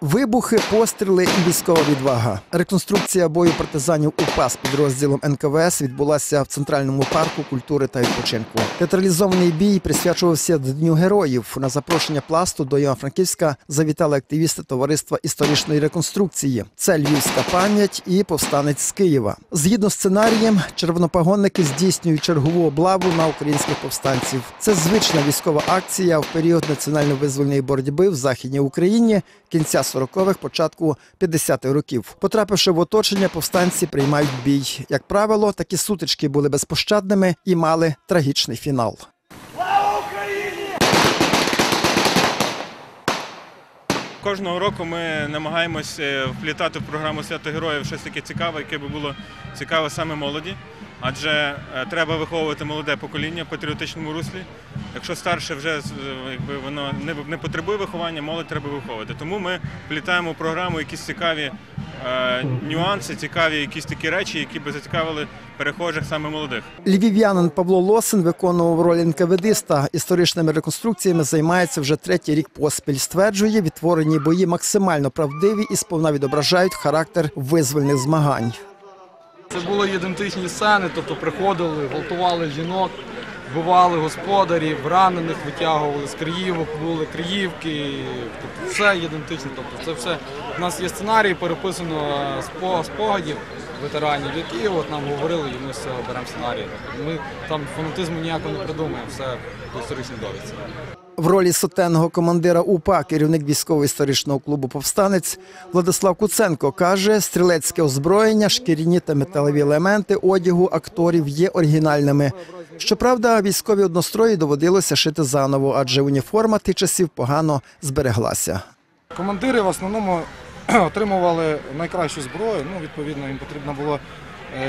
Вибухи, постріли і військова відвага. Реконструкція бою партизанів УПА з підрозділом НКВС відбулася в центральному парку культури та відпочинку. Театралізований бій присвячувався Дню героїв. На запрошення пласту до Івано-Франківська завітали активісти товариства історичної реконструкції. Це львівська пам'ять і повстанець з Києва. Згідно з сценарієм, червонопогонники здійснюють чергову облаву на українських повстанців. Це звична військова акція в період національно-визвольної боротьби в західній Україні кінця 40-х, початку 50-х років. Потрапивши в оточення, повстанці приймають бій. Як правило, такі сутички були безпощадними і мали трагічний фінал. Кожного року ми намагаємося вплітати в програму свято героїв щось таке цікаве, яке би було цікаве саме молоді. Адже е, треба виховувати молоде покоління в патріотичному руслі. Якщо старше вже з- якби воно не, не потребує виховання, молодь треба виховувати. Тому ми вплітаємо в програму якісь цікаві е, нюанси, цікаві якісь такі речі, які би зацікавили перехожих саме молодих. Львів'янин Павло Лосин виконував роль НКВДиста. Історичними реконструкціями займається вже третій рік поспіль. Стверджує, відтворені бої максимально правдиві і сповна відображають характер визвольних змагань. Це були ідентичні сцени, тобто приходили, гвалтували жінок, вбивали господарів, ранених витягували з Криївок, були Криївки, тобто все ідентично. Тобто це все. У нас є сценарій, переписано з спо- спогадів ветеранів, які от нам говорили, і ми з цього беремо сценарій. Ми там фанатизму ніякого не придумаємо, все історично історичній довідці. В ролі сотенного командира УПА керівник військово-історичного клубу Повстанець Владислав Куценко каже, стрілецьке озброєння, шкіряні та металеві елементи одягу акторів є оригінальними. Щоправда, військові однострої доводилося шити заново, адже уніформа тих часів погано збереглася. Командири в основному отримували найкращу зброю. Ну, відповідно, їм потрібно було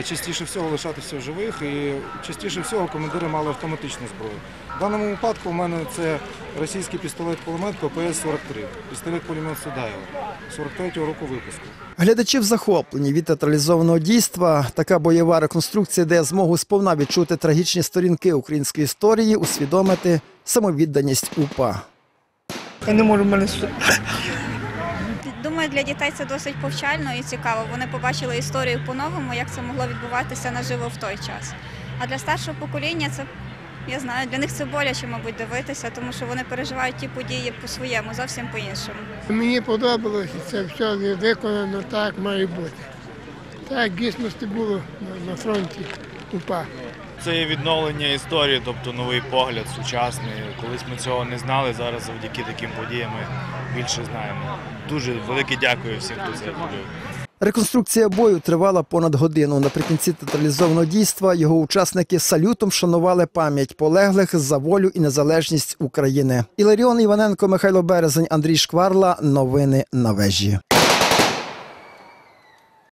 частіше всього лишатися в живих, і частіше всього командири мали автоматичну зброю. В даному випадку у мене це російський пістолет-кулемет ППС-43, пістолет-пулемет Судаєва, 43-го року випуску. Глядачі в захопленні від театралізованого дійства. Така бойова реконструкція дає змогу сповна відчути трагічні сторінки української історії, усвідомити самовідданість УПА. Я не можу мене Думаю, для дітей це досить повчально і цікаво. Вони побачили історію по-новому, як це могло відбуватися наживо в той час. А для старшого покоління це я знаю, для них це боляче, мабуть, дивитися, тому що вони переживають ті події по-своєму, зовсім по-іншому. Мені подобалося, це все виконано так має бути. Так дійсності було на, фронті УПА. Це є відновлення історії, тобто новий погляд, сучасний. Колись ми цього не знали, зараз завдяки таким подіям більше знаємо. Дуже велике дякую всім, хто це робив. Реконструкція бою тривала понад годину. Наприкінці театралізованого дійства його учасники салютом шанували пам'ять полеглих за волю і незалежність України. Іларіон Іваненко, Михайло Березень, Андрій Шкварла. Новини на вежі.